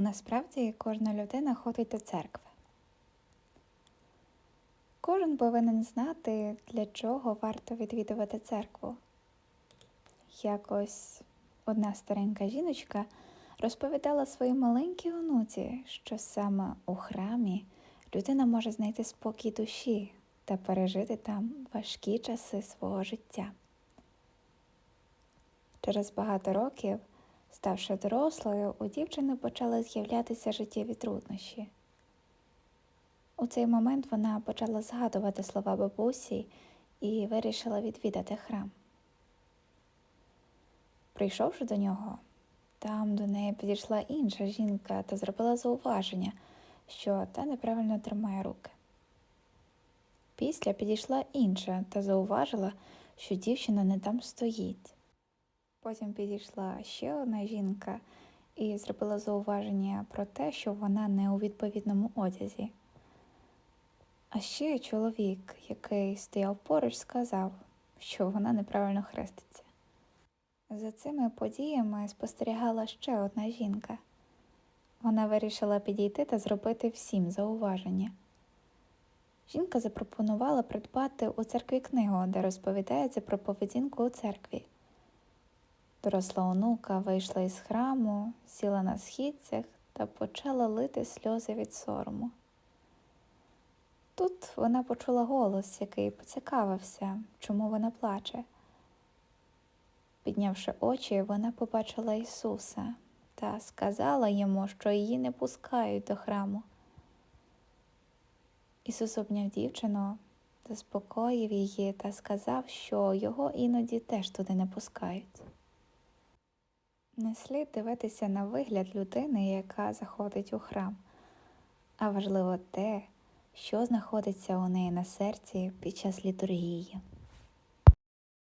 Насправді кожна людина ходить до церкви. Кожен повинен знати, для чого варто відвідувати церкву. Якось одна старенька жіночка розповідала своїй маленькій онуці, що саме у храмі людина може знайти спокій душі та пережити там важкі часи свого життя. Через багато років, ставши дорослою, у дівчини почали з'являтися життєві труднощі. У цей момент вона почала згадувати слова бабусі і вирішила відвідати храм. Прийшовши до нього, там до неї підійшла інша жінка та зробила зауваження, що та неправильно тримає руки. Після підійшла інша та зауважила, що дівчина не там стоїть. Потім підійшла ще одна жінка і зробила зауваження про те, що вона не у відповідному одязі. А ще чоловік, який стояв поруч, сказав, що вона неправильно хреститься. За цими подіями спостерігала ще одна жінка. Вона вирішила підійти та зробити всім зауваження. Жінка запропонувала придбати у церкві книгу, де розповідається про поведінку у церкві. Доросла онука вийшла із храму, сіла на східцях та почала лити сльози від сорому. Тут вона почула голос, який поцікавився, чому вона плаче. Піднявши очі, вона побачила Ісуса та сказала йому, що її не пускають до храму. Ісус обняв дівчину, заспокоїв її та сказав, що його іноді теж туди не пускають. Не слід дивитися на вигляд людини, яка заходить у храм, а важливо те, що знаходиться у неї на серці під час літургії.